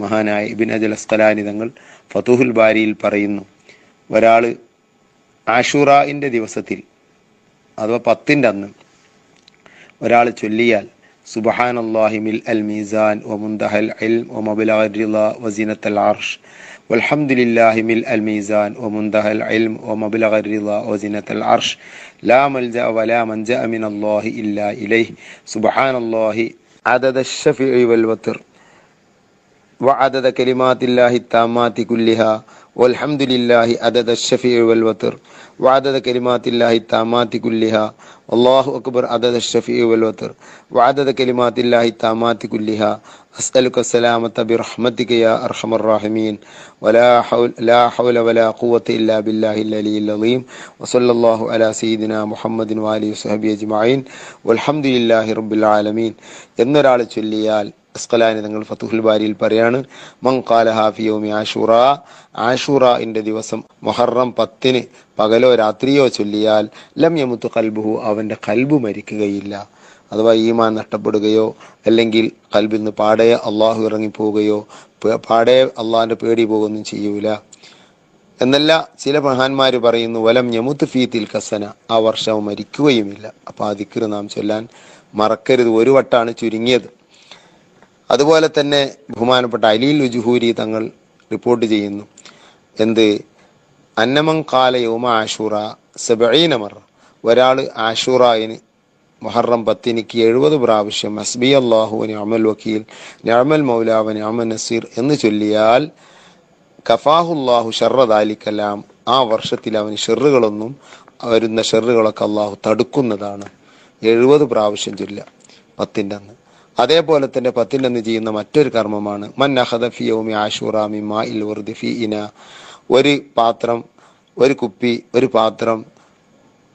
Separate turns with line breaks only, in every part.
മഹാനായ ഇബിൻ അജൽ അസ്കലാനി തങ്ങൾ ഫതുഹുൽ ബാരിയിൽ പറയുന്നു ഒരാൾ ആഷുറായിന്റെ ദിവസത്തിൽ അഥവാ പത്തിന്റെ അന്ന് ഒരാൾ ചൊല്ലിയാൽ സുബഹാൻ അള്ളാഹിമിൽ അൽ മീസാൻ ഒമുന്തഹൽ മുന്തഹൽ വസീനത്തൽ ആർഷ് വൽഹംദുലില്ലാഹിമിൽ അൽ മീസാൻ ഒമുന്തഹൽ മുന്തഹൽ ഒമബിലാറില വസീനത്തൽ ആർഷ് ലാമൽ വലാ അമിൻ അള്ളാഹി ഇല്ലാ ഇലൈഹ് സുബഹാൻ അള്ളാഹി അദദ് ഷഫി വൽ വത്തർ وعدد كلمات الله التامات كلها والحمد لله عدد الشفيع والوتر وعدد كلمات الله التامات كلها الله أكبر عدد الشفيع والوتر وعدد كلمات الله التامات كلها أسألك السلامة برحمتك يا أرحم الراحمين ولا حول, لا حول ولا قوة إلا بالله العلي العظيم وصلى الله على سيدنا محمد وآله وصحبه أجمعين والحمد لله رب العالمين എന്നൊരാൾ ചൊല്ലിയാൽ അസ്കലാനി തങ്ങൾ ഫത്തുഹുൽ ബാരിയിൽ പറയാണ് മങ്കാല ഹാഫിയോമി ഹാഫി യൗമി ആഷുറ ആഷുറന്റെ ദിവസം മൊഹറം പത്തിന് പകലോ രാത്രിയോ ചൊല്ലിയാൽ ലം യമുത്ത് കൽബുഹു അവന്റെ കൽബു മരിക്കുകയില്ല. അഥവാ ഈമാൻ നഷ്ടപ്പെടുകയോ അല്ലെങ്കിൽ കൽബിൽ നിന്ന് പാടെ അള്ളാഹു ഇറങ്ങിപ്പോവുകയോ പാടെ അള്ളാഹിന്റെ പേടി പോകുകയൊന്നും ചെയ്യൂല. എന്നല്ല ചില മഹാന്മാർ പറയുന്നു വലം യമുത്ത് ഫീ കസന ആ വർഷം മരിക്കുകയുമില്ല. അപ്പൊ ആ ദിക്ർ നാം ചൊല്ലാൻ മറക്കരുത്. ഒരു വട്ടാണ് ചുരുങ്ങിയത്. അതുപോലെ തന്നെ ബഹുമാനപ്പെട്ട അലീൽ ഉജുഹൂരി തങ്ങൾ റിപ്പോർട്ട് ചെയ്യുന്നു. എന്ത്? അന്നമം കാല യോമ ആഷൂറ സബീന മറ. ഒരാൾ ആഷൂറായിന് മുഹറം പത്തിനിക്ക് എഴുപത് പ്രാവശ്യം അസ്ബി അള്ളാഹു അമൽ വക്കീൽ ഞാമൽ മൗലാവൻ അമൽ നസീർ എന്ന് ചൊല്ലിയാൽ കഫാഹുല്ലാഹു ഷറദാലിക്കലാം ആ വർഷത്തിൽ അവന് ഷെറുകളൊന്നും വരുന്ന ഷെറുകളൊക്കെ അള്ളാഹു തടുക്കുന്നതാണ്. എഴുപത് പ്രാവശ്യം ചൊല്ല പത്തിന്റെ അന്ന് അതേപോലെ തന്നെ പത്തിന്റെ അന്ന് ചെയ്യുന്ന മറ്റൊരു കർമ്മമാണ്. മൻ അഹദഫി യൗമി ആഷൂറാമി മാ ഇൽ വർദി ഫി ഇന. ഒരു പാത്രം ഒരു കുപ്പി ഒരു പാത്രം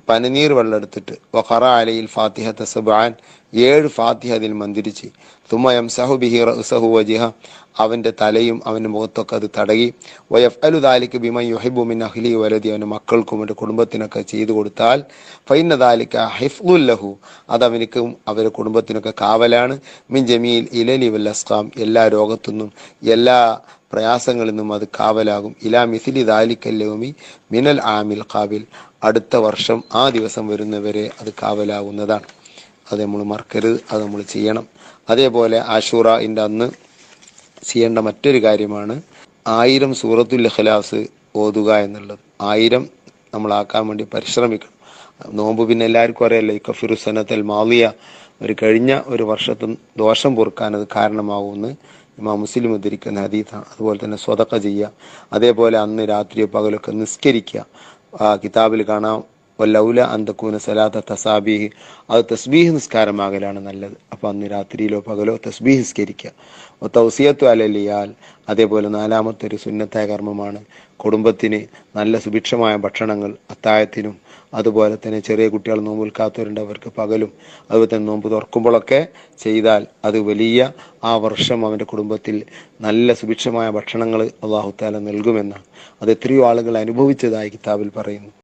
പനിനീർ വെള്ളം എടുത്തിട്ട്. വഖറ അലയിൽ ഫാത്തിഹ തസബാൻ ഏഴ് ഫാത്തിഹ അതിൽ മന്ദിരിച്ച്. തുമയം സഹു ബിഹി റഹു വജിഹ. അവന്റെ തലയും അവന്റെ മുഖത്തൊക്കെ അത് തടകി. വയഫ് അലു ദാലിക്ക് ബിമ യുഹിബു മിൻ അഹ്ലി വലതി അവന്റെ മക്കൾക്കും അവന്റെ കുടുംബത്തിനൊക്കെ ചെയ്തു കൊടുത്താൽ ഫൈന ദാലിക്ക ഹിഫ്ലുല്ലഹു അത് അവനിക്കും അവരുടെ കുടുംബത്തിനൊക്കെ കാവലാണ്. മിൻ ജമീൽ ഇലലി വൽ അസ്കാം എല്ലാ രോഗത്തുനിന്നും എല്ലാ പ്രയാസങ്ങളിൽ നിന്നും അത് കാവലാകും. ഇലാ മിസിലി ദാലിക്കല്ലോമി മിനൽ ആമിൽ കാവിൽ അടുത്ത വർഷം ആ ദിവസം വരുന്നവരെ അത് കാവലാകുന്നതാണ് അത് നമ്മൾ മറക്കരുത് അത് നമ്മൾ ചെയ്യണം. അതേപോലെ ആഷൂറയിന്റെ അന്ന് ചെയ്യേണ്ട മറ്റൊരു കാര്യമാണ് ആയിരം സൂറത്തുൽ ഇഖ്ലാസ് ഓതുക എന്നുള്ളത്. ആയിരം നമ്മളാക്കാൻ വേണ്ടി പരിശ്രമിക്കണം. നോമ്പ് പിന്നെ എല്ലാവർക്കും അറിയാലോ ഈ കഫിറുസനത്തൽ മാവിയ ഒരു കഴിഞ്ഞ ഒരു വർഷത്തും ദോഷം പൊറുക്കാൻ അത് കാരണമാകുമെന്ന് ഇമാം മുസ്ലിം ഉദ്ധരിക്കുന്ന ഹദീത്താണ് അതുപോലെ തന്നെ സ്വതക്ക ചെയ്യുക. അതേപോലെ അന്ന് രാത്രിയോ പകലൊക്കെ നിസ്കരിക്കുക. ആ കിതാബിൽ കാണാം. വല്ലൗല അന്തക്കൂന സലാത്ത തസാബീഹ്. അത് തസ്ബീഹ് നിസ്കാരമാകലാണ് നല്ലത്. അപ്പോൾ അന്ന് രാത്രിയിലോ പകലോ തസ്ബീഹ് നിസ്കരിക്കുക. തൗസിയത്തു അലലിയാൽ. അതേപോലെ നാലാമത്തെ ഒരു സുന്നത്തായ കർമ്മമാണ്. കുടുംബത്തിന് നല്ല സുഭിക്ഷമായ ഭക്ഷണങ്ങൾ അത്തായത്തിനും അതുപോലെ തന്നെ ചെറിയ കുട്ടികൾ നോമ്പ് വിൽക്കാത്തവരുണ്ട് അവർക്ക് പകലും അതുപോലെ തന്നെ നോമ്പ് തുറക്കുമ്പോഴൊക്കെ ചെയ്താൽ അത് വലിയ ആ വർഷം അവന്റെ കുടുംബത്തിൽ നല്ല സുഭിക്ഷമായ ഭക്ഷണങ്ങൾ അള്ളാഹുത്താല നൽകുമെന്നാണ്. അത് എത്രയോ ആളുകൾ അനുഭവിച്ചതായി കിതാബിൽ പറയുന്നു.